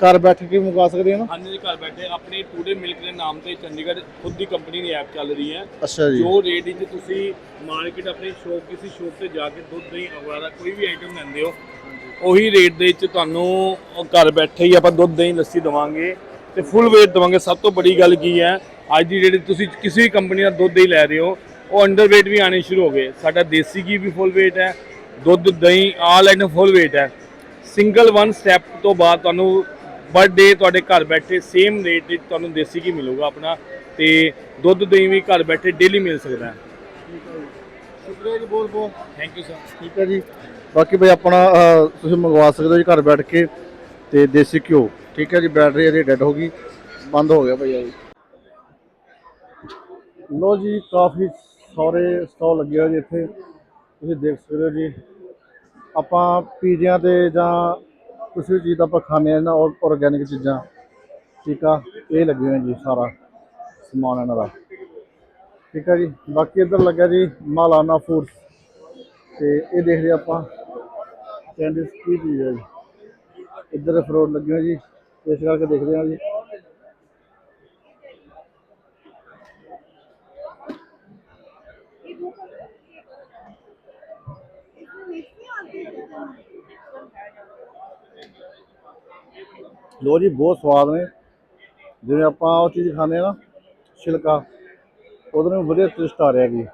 ਘਰ ਬੈਠ ਕੇ ਮੰਗਵਾ ਸਕਦੇ ਹੋ ਨਾ? ਹਾਂਜੀ ਜੀ ਘਰ ਬੈਠੇ। ਆਪਣੀ ਟੂਡੇ ਮਿਲਕ ਦੇ ਨਾਮ ਤੇ ਚੰਡੀਗੜ੍ਹ ਖੁਦ ਦੀ ਕੰਪਨੀ ਦੀ ਐਪ ਚੱਲ ਰਹੀ ਹੈ। ਅੱਛਾ ਜੀ। ਜੋ ਰੇਟ ਵਿੱਚ ਤੁਸੀਂ ਮਾਰਕੀਟ ਆਪਣੀ ਸ਼ੋਪ ਕਿਸੇ ਸ਼ੋਪ ਤੇ ਜਾ ਕੇ ਦੁੱਧ ਦਹੀਂ ਵਗੈਰਾ ਕੋਈ ਵੀ ਆਈਟਮ ਲੈਂਦੇ ਹੋ ਉਹੀ ਰੇਟ ਦੇ ਵਿੱਚ ਤੁਹਾਨੂੰ ਘਰ ਬੈਠੇ ਹੀ ਆਪਾਂ ਦੁੱਧ ਦਹੀਂ ਲੱਸੀ ਦਵਾਂਗੇ। ਤੇ ਫੁੱਲ ਵੇਟ ਦਵਾਂਗੇ। ਸਭ ਤੋਂ ਬੜੀ ਗੱਲ ਕੀ ਹੈ ਅੱਜ ਦੀ ਜਿਹੜੀ ਤੁਸੀਂ ਕਿਸੇ ਵੀ ਕੰਪਨੀ ਦਾ ਦੁੱਧ ਦਹੀਂ ਲੈ ਰਹੇ ਹੋ ਉਹ ਅੰਡਰ ਵੇਟ ਵੀ ਆਣੇ ਸ਼ੁਰੂ ਹੋ ਗਏ। ਸਾਡਾ ਦੇਸੀ ਘੀ ਵੀ ਫੁੱਲ ਵੇਟ ਹੈ ਦੁੱਧ ਦਹੀਂ ਆਲ ਐਂਡ ਫੁੱਲ ਵੇਟ ਹੈ। ਸਿੰਗਲ ਵਨ ਸਟੈਪ ਤੋਂ ਬਾਅਦ ਤੁਹਾਨੂੰ ਪਰ ਡੇ ਤੁਹਾਡੇ ਘਰ ਬੈਠੇ ਸੇਮ ਰੇਟ ਵਿੱਚ ਤੁਹਾਨੂੰ ਦੇਸੀ ਘੀ ਮਿਲੂਗਾ ਆਪਣਾ ਤੇ ਦੁੱਧ ਦਹੀਂ ਵੀ ਘਰ ਬੈਠੇ ਡੇਲੀ ਮਿਲ ਸਕਦਾ ਹੈ। ਸ਼ੁਕਰੀਆ ਜੀ ਬਹੁਤ ਬਹੁਤ। ਥੈਂਕ ਯੂ ਸਰ ਠੀਕ ਹੈ ਜੀ। ਬਾਕੀ ਬਈ ਆਪਣਾ ਅਹ, ਤੁਸੀਂ ਮੰਗਵਾ ਸਕਦੇ ਹੋ ਜੀ ਘਰ ਬੈਠ ਕੇ ਤੇ ਦੇਸੀ ਘਿਓ। ਠੀਕ ਹੈ ਜੀ ਬੈਟਰੀ ਇਹਦੀ ਡੈਡ ਹੋ ਗਈ। ਬੰਦ ਹੋ ਗਿਆ ਭਈਆ ਜੀ। ਲੋ ਜੀ ਕਾਫੀ ਸਾਰੇ ਸਟਾਲ ਲੱਗੇ ਹੋਏ ਜੀ ਇੱਥੇ। ਤੁਸੀਂ ਦੇਖ ਸਕਦੇ ਹੋ ਜੀ, ਆਪਾਂ ਪੀਜ਼ਿਆਂ ਤੇ ਜਾਂ ਕਿਸੇ ਵੀ ਚੀਜ਼ ਆਪਾਂ ਖਾਂਦੇ ਆ ਨਾ ਆਰਗੈਨਿਕ ਚੀਜ਼ਾਂ। ਠੀਕ ਆ? ਇਹ ਲੱਗੇ ਹੋਏ ਜੀ ਸਾਰਾ ਸਮਾਨ ਇਹਨਾਂ ਦਾ। ਠੀਕ ਆ ਜੀ? ਬਾਕੀ ਇੱਧਰ ਲੱਗਾ ਜੀ ਮਾਲਾਨਾ ਫੂਡਸ ਤੇ ਇਹ ਦੇਖਦੇ ਆਪਾਂ। ਕੈਂਡੀਜ਼ ਕੀ ਚੀਜ਼ ਹੈ ਜੀ? ਇੱਧਰ ਫਰੋਡ ਲੱਗੇ ਹੋਏ ਜੀ। ਇਸ ਕਰਕੇ ਦੇਖਦੇ ਹਾਂ ਜੀ। ਲੋ ਜੀ, ਬਹੁਤ ਸਵਾਦ ਨੇ। ਜਿਵੇਂ ਆਪਾਂ ਉਹ ਚੀਜ਼ ਖਾਂਦੇ ਆ ਨਾ, ਛਿਲਕਾ, ਉਹਦੇ ਨੂੰ ਵਧੀਆ ਟੇਸਟ ਆ ਰਿਹਾ ਜੀ।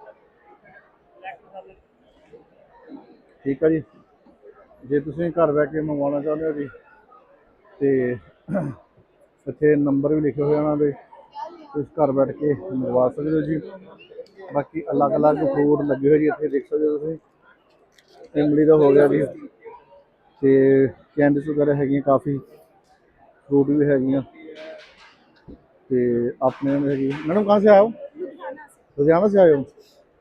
ਠੀਕ ਆ ਜੀ। ਜੇ ਤੁਸੀਂ ਘਰ ਬੈ ਕੇ ਮੰਗਵਾਉਣਾ ਚਾਹੁੰਦੇ ਹੋ ਜੀ, ਤੇ ਇੱਥੇ ਨੰਬਰ ਵੀ ਲਿਖੇ ਹੋਏ ਉਹਨਾਂ ਦੇ, ਤੁਸੀਂ ਘਰ ਬੈਠ ਕੇ ਮੰਗਵਾ ਸਕਦੇ ਹੋ ਜੀ। ਬਾਕੀ ਅਲੱਗ-ਅਲੱਗ ਫੂਡ ਲੱਗੇ ਹੋਏ ਜੀ, ਇੱਥੇ ਦੇਖ ਸਕਦੇ ਹੋ ਤੁਸੀਂ। ਇਮਲੀ ਦਾ ਹੋ ਗਿਆ ਜੀ, ਤੇ ਕੈਂਡੀਸ ਵਗੈਰਾ ਹੈਗੀਆਂ ਕਾਫੀ। फ्रूट भी ते अपने हैगी मैडम कहाँ से आए हो? लुधियाना से। आए हो?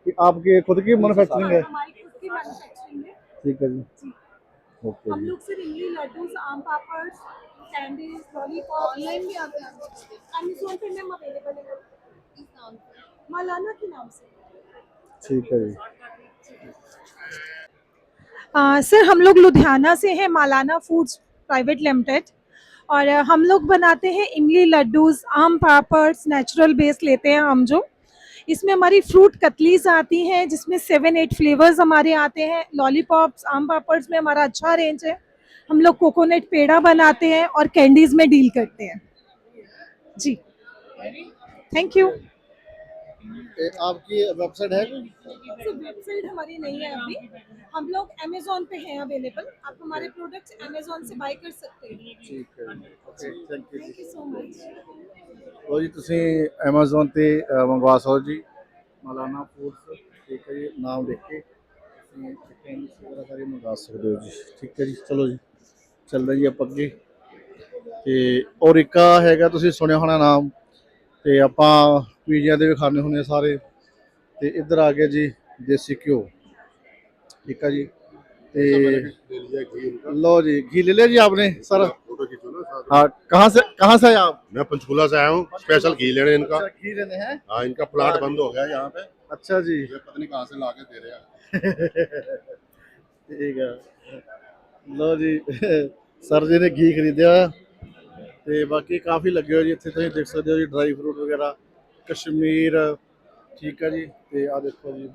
कि आपकी खुद की मैन्युफैक्चरिंग है? हमारी खुद की मैन्युफैक्चरिंग है। ठीक है जी। ओके हम जी। लोग सिर्फ़ इमली लड्डूस आम पापड़ कैंडीज लॉलीपॉप ऑनलाइन भी आते हैं। अमेजोन पे मैम अवेलेबल है। इस नाम से मौलाना के नाम से। ठीक है जी। सर हम लोग लुधियाना से हैं मालाना फूड्स प्राइवेट लिमिटेड। और हम लोग बनाते हैं इमली लड्डूस आम पापड़ नेचुरल बेस लेते हैं हम जो। इसमें हमारी फ्रूट कतलीज आती हैं, जिसमें सेवन एट फ्लेवर्स हमारे आते हैं। लॉलीपॉप्स आम पापड्स में हमारा अच्छा रेंज है। हम लोग कोकोनट पेड़ा बनाते हैं और कैंडीज में डील करते हैं। जी। थैंक यू आपकी वेबसाइट है कोई वेबसाइट हमारी नहीं है अभी हम लोग अमेजोन पे हैं अवेलेबल आप हमारे प्रोडक्ट्स अमेजोन से बाय कर सकते हैं ठीक है okay thank you thank you so much ਲੋ ਜੀ ਤੁਸੀਂ Amazon ਤੇ ਅ, ਮੰਗਵਾ ਸਕਦੇ ਹੋ ਜੀ ਮਲਾਨਾ ਫੂਡਸ ਠੀਕ ਹੈ ਜੀ ਨਾਮ ਦੇਖ ਕੇ ਤੁਸੀਂ ਕੈਂਡੀਜ਼ ਵਗੈਰਾ ਸਾਰੇ ਮੰਗਵਾ ਸਕਦੇ ਹੋ ਜੀ ਠੀਕ ਹੈ ਜੀ ਚਲੋ ਜੀ ਚੱਲਦੇ ਜੀ ਆਪਾਂ ਅੱਗੇ ਤੇ ਔਰਿਕਾ ਹੈਗਾ ਤੁਸੀਂ ਸੁਣਿਆ ਹੋਣਾ ਨਾਮ ਤੇ ਆਪਾਂ ਪੀਜ਼ਿਆਂ ਦੇ ਵੀ ਖਾਣੇ ਹੁੰਦੇ ਆ ਸਾਰੇ ਤੇ ਇੱਧਰ ਆ ਗਿਆ ਜੀ ਦੇਸੀ ਘਿਓ ਠੀਕ ਹੈ ਜੀ ਤੇ लो जी घी ले लिया जी आपने सर फोटो खींचो ना साथ हाँ कहाँ से कहाँ से आए आप में। मैं पंचकूला से आया हूँ स्पेशल घी लेने इनका अच्छा, घी लेने हैं हाँ इनका प्लांट बंद हो गया यहाँ पे अच्छा जी ये पता नहीं कहाँ से ला के दे रहे हैं ਠੀਕ ਹੈ ਲੋ ਜੀ ਸਰ ਜੀ ਨੇ ਘੀ ਖਰੀਦਿਆ ਹੋਇਆ ਤੇ ਬਾਕੀ ਕਾਫੀ ਲੱਗੇ ਹੋਏ ਜੀ, ਇੱਥੇ ਤੁਸੀਂ ਦੇਖ ਸਕਦੇ ਹੋ ਜੀ ਡਰਾਈ ਫਰੂਟ ਵਗੈਰਾ, ਕਸ਼ਮੀਰ, ਠੀਕ ਹੈ ਜੀ, ਤੇ ਆ ਦੇਖੋ ਜੀ,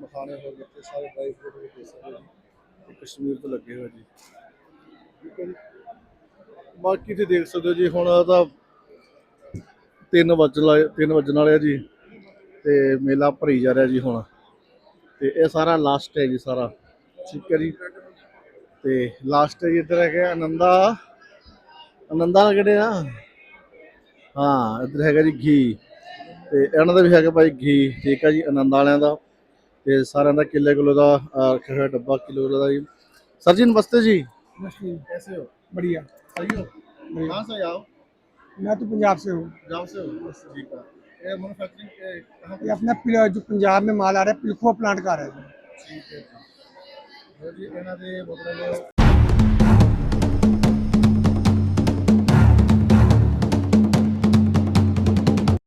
ਮਖਾਣੇ ਹੋ ਗਏ ਤੇ ਸਾਰੇ ਡਰਾਈ ਫਰੂਟ ਵੀ ਦੇਖ ਸਕਦੇ ਹੋ ਜੀ ਕਸ਼ਮੀਰ ਤੋਂ ਲੱਗੇ ਹੋਏ ਜੀ। ਠੀਕ ਹੈ ਜੀ। ਬਾਕੀ ਤੁਸੀਂ ਦੇਖ ਸਕਦੇ ਹੋ ਜੀ, ਹੁਣ ਤਾਂ 3 ਵਜਣ ਵਾਲੇ 3 ਵਜਣ ਵਾਲੇ ਆ ਜੀ, ਤੇ ਮੇਲਾ ਭਰੀ ਜਾ ਰਿਹਾ ਜੀ ਹੁਣ। ਤੇ ਇਹ ਸਾਰਾ ਲਾਸਟ ਹੈ ਜੀ ਸਾਰਾ। ਠੀਕ ਹੈ ਜੀ। ਤੇ ਲਾਸਟ ਜੀ ਇੱਧਰ ਹੈਗਾ ਆਨੰਦਾ ਆਨੰਦਾ ਕਿਹੜੇ ਆ ਹਾਂ ਇੱਧਰ ਹੈਗਾ ਜੀ ਘੀ ਤੇ ਇਹਨਾਂ ਦਾ ਵੀ ਹੈਗਾ ਭਾਈ ਘੀ ਠੀਕ ਹੈ ਜੀ ਆਨੰਦ ਵਾਲਿਆਂ ਦਾ ਤੇ ਸਾਰਿਆਂ ਦਾ ਕਿੱਲੇ ਕਿਲੋ ਦਾ ਅਹ, ਰੱਖਿਆ ਹੋਇਆ ਡੱਬਾ ਕਿਲੋ ਕਿਲੋ ਦਾ ਜੀ ਸਰ ਜੀ ਨਮਸਤੇ ਜੀ कैसे हो बढ़िया सही हो कहाँ से आओ मैं तो पंजाब से हूँ पंजाब से हो ठीक है ये मैन्युफैक्चरिंग कहाँ ये अपना पिल- जो पंजाब में माल आ रहा है पिलखुआ प्लांट का आ रहा है ਠੀਕ ਹੈ ਜੀ ਜੀ ਇਹਨਾਂ ਦੇ ਮਤਲਬ